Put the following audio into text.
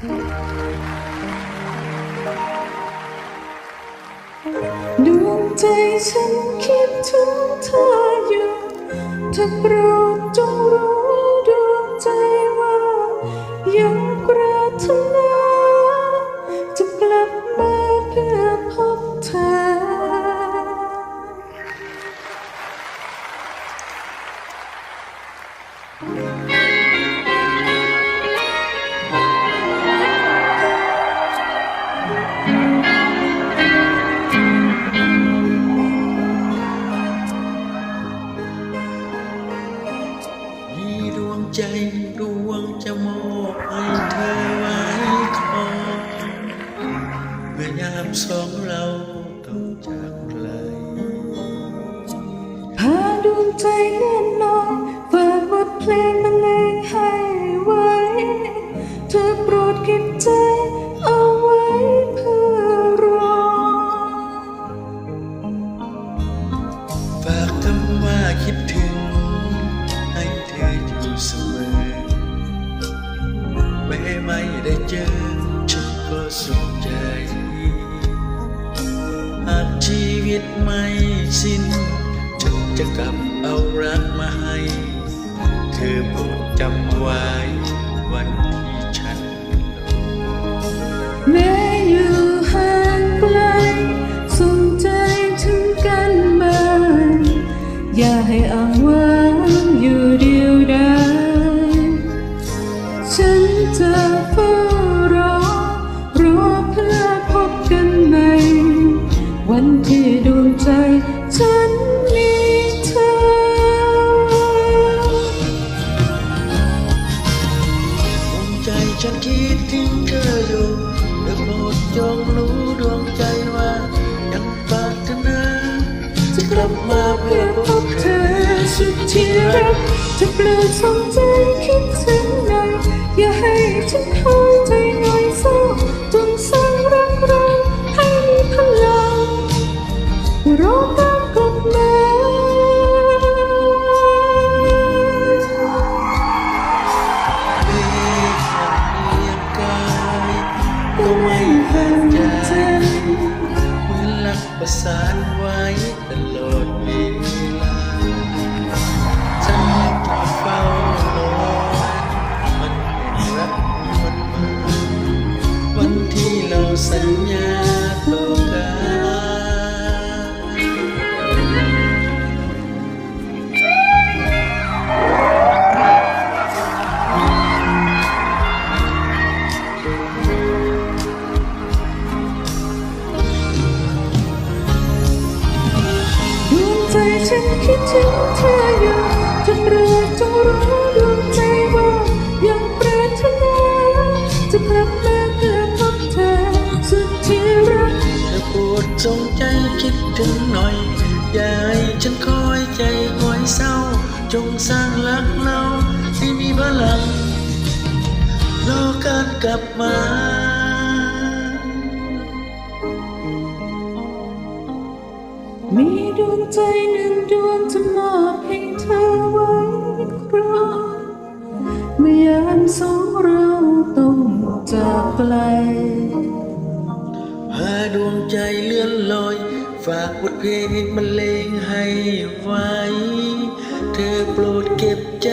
ดวงใจฉันคิดถึงเธออยู่เธอโปรดจงรู้ ใจดวงจะมอบให้เธอไว้คอยเมื่อยามสองเราต้องจากไกลพาดวงใจเล่นอยฝากบทเพลงบรรเลง หากชีวิตไม่สิ้น ฉันจะกลับเอารักมาให้ เธอโปรดจำไว้วัน วันที่ดวงใจฉันมีเธอ ดวงใจฉันคิดถึงเธออยู่เธอโปรดจงรู้ดวงใจว่ายังปรารถนาจะกลับมาเพื่อพบเธอสุดที่รักจะเปลือกสองใจคิดถึงหน่อยอย่าให้ฉันคอยานไว้ตลอดเวลาฉันจะเฝ้ารอมันเป็นรักมันมาวันที่เราสัญญา ฉันคิดถึงเธออยู่จะเปลือกจงรู้ดวงใจว่ายังปรารถนาจะกลับมาเพื่อพบเธอสุดที่รักเธอโปรดจงใจคิดถึงหน่อย อย่าให้ฉันคอยใจคอยเศร้า จงสร้างรักเราให้มีพลังรอการกลับมามีดวงใจ พาดวงใจเลื่อนลอย ฝากบทเพลงบรรเลงให้ไว้ เธอโปรดเก็บใจ